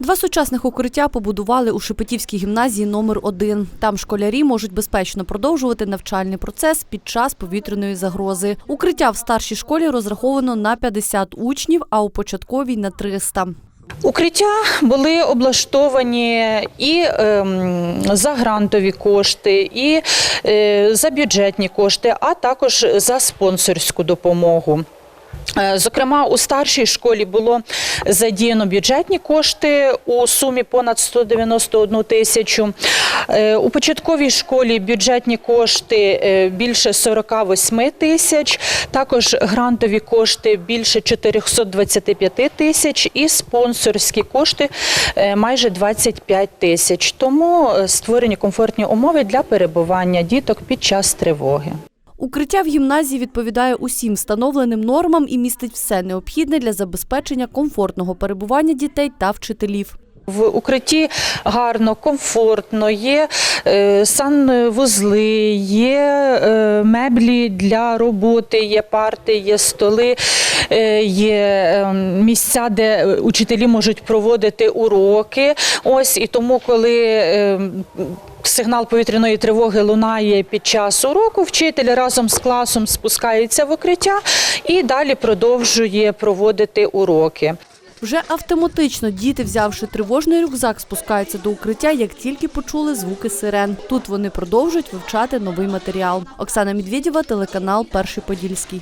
Два сучасних укриття побудували у Шепетівській гімназії номер 1 Там школярі можуть безпечно продовжувати навчальний процес під час повітряної загрози. Укриття в старшій школі розраховано на 50 учнів, а у початковій на 300. Укриття були облаштовані і ем, за грантові кошти, і е, за бюджетні кошти, а також за спонсорську допомогу. Е, Зокрема, у старшій школі було задіяно бюджетні кошти у сумі понад 191 тисячу. Е, У початковій школі бюджетні кошти е, більше 48 тисяч, також грантові кошти більше 425 тисяч і спонсорські кошти е, майже 25 тисяч. Тому створені комфортні умови для перебування діток під час тривоги. Укриття в гімназії відповідає усім встановленим нормам і містить все необхідне для забезпечення комфортного перебування дітей та вчителів. В укритті гарно, комфортно, є е, санвузли, є е, меблі для роботи, є парти, є столи, е, є е, місця, де учителі можуть проводити уроки. Ось і тому, коли е, Сигнал повітряної тривоги лунає під час уроку. Вчитель разом з класом спускається в укриття і далі продовжує проводити уроки. Вже автоматично діти, взявши тривожний рюкзак, спускаються до укриття, як тільки почули звуки сирен. Тут вони продовжують вивчати новий матеріал. Оксана Медведєва, телеканал Перший Подільський.